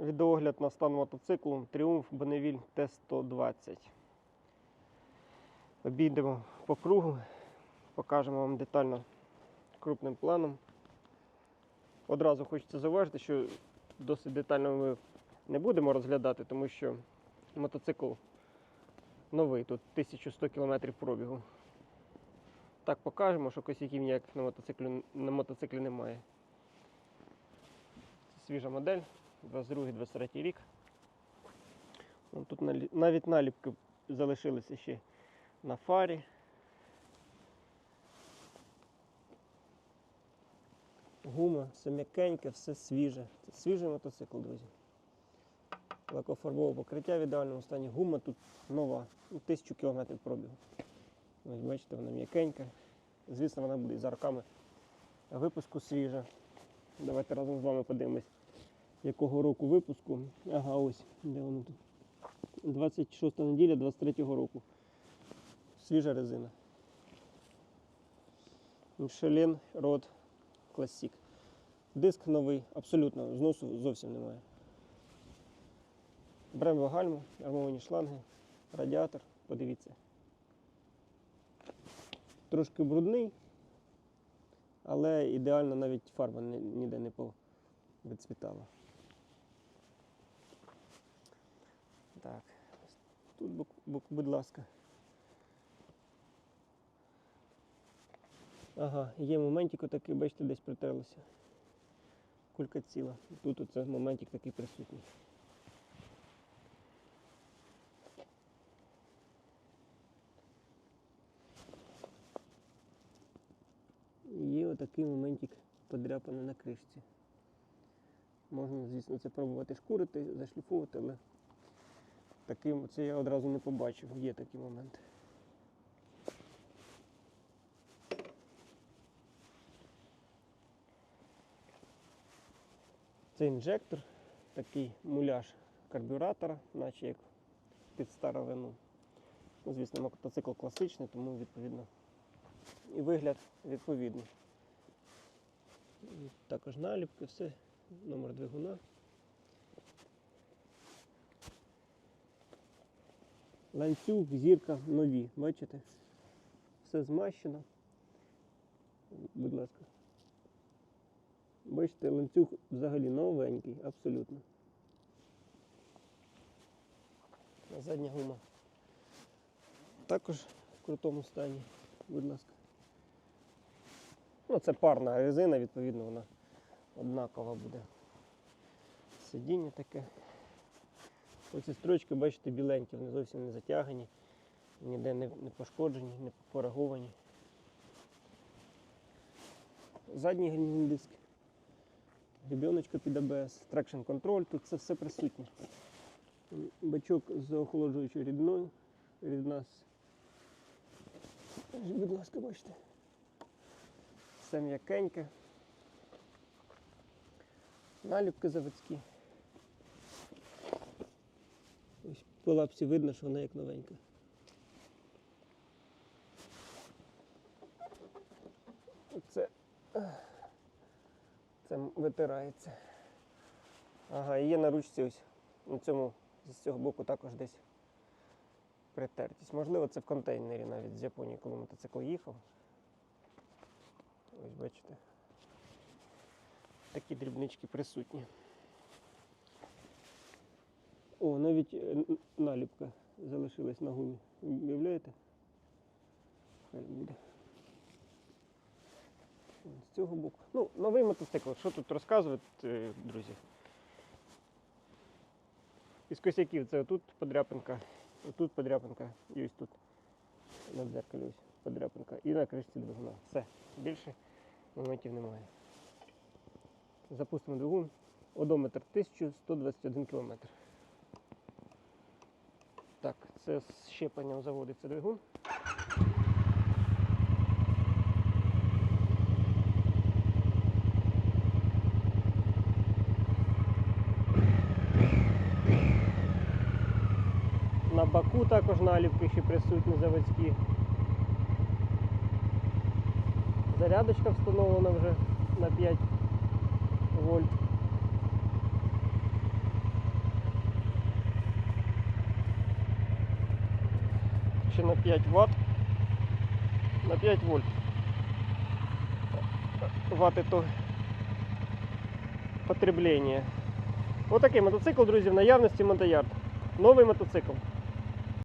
Відеогляд на стан мотоциклу Triumph Bonneville T120. Обійдемо по кругу, покажемо вам детально крупним планом. Одразу хочеться зауважити, що досить детально ми не будемо розглядати, тому що мотоцикл новий, тут 1100 км пробігу. Так покажемо, що косяків ніяких на мотоциклі, на мотоциклі немає. Це свіжа модель, 22-23 рік. Тут навіть наліпки залишилися ще на фарі. Гума, все м'якеньке, все свіже. Це свіжий мотоцикл, друзі. Лакофарбове покриття в ідеальному стані. Гума тут нова, ну, 1000 км пробігу. Ось бачите, вона м'якенька. Звісно, вона буде і за роками випуску свіжа. Давайте разом з вами подивимось, якого року випуску. Ага, ось, де воно тут. 26 неділя 23-го року. Свіжа резина. Michelin Road Classic. Диск новий, абсолютно, зносу зовсім немає. Брембо гальму, армовані шланги, радіатор, подивіться. Трошки брудний, але ідеально навіть фарба ніде не відцвітала. Так, тут, будь ласка. Ага, є моментик отакий, бачите, десь притерлося. Кулька ціла. Тут оце моментик такий присутній. Є отакий моментик подряпаний на кришці. Можна, звісно, це пробувати шкурити, зашліфовувати, але таким це я одразу не побачив. Є такі моменти. Це інжектор, такий муляж карбюратора, наче як під старовину. Ну, звісно, мотоцикл класичний, тому відповідно і вигляд відповідний. І Також наліпки, все, номер двигуна. Ланцюг, зірка нові, бачите? Все змащено. Будь ласка. Бачите, ланцюг взагалі новенький, абсолютно. Задня гума. Також в крутому стані, будь ласка. Ну, це парна резина, відповідно, вона однакова буде. Сидіння таке. Оці строчки, бачите, біленькі, вони зовсім не затягані, ніде не, пошкоджені, не пораговані. Задній гальмівний диск, гребіночка під АБС, трекшн контроль, тут це все присутнє. Бачок з охолоджуючою рідною. Рідна з... Будь ласка, бачите. Все м'якеньке. Наліпки заводські. Ось по лапці видно, що вона як новенька. Оце це витирається. Ага, і є на ручці ось на цьому з цього боку також десь притертість. Можливо, це в контейнері навіть з Японії, коли мотоцикл їхав. Ось бачите. Такі дрібнички присутні. О, навіть е, наліпка залишилась на гумі. Уявляєте? Хай буде. З цього боку. Ну, новий мотоцикл. Що тут розказувати, е, друзі? Із косяків це отут подряпинка, отут подряпинка і ось тут на дзеркалі ось подряпинка і на кришці двигуна. Все. Більше моментів немає. Запустимо двигун. Одометр 1121 км. Це з щепленням заводиться двигун. На баку також наліпки ще присутні заводські. Зарядочка встановлена вже на 5 вольт. Ще на 5 Вт. На 5 вольт. Вати то Вот Отакий мотоцикл, друзі, в наявності Мотоярд. Новий мотоцикл.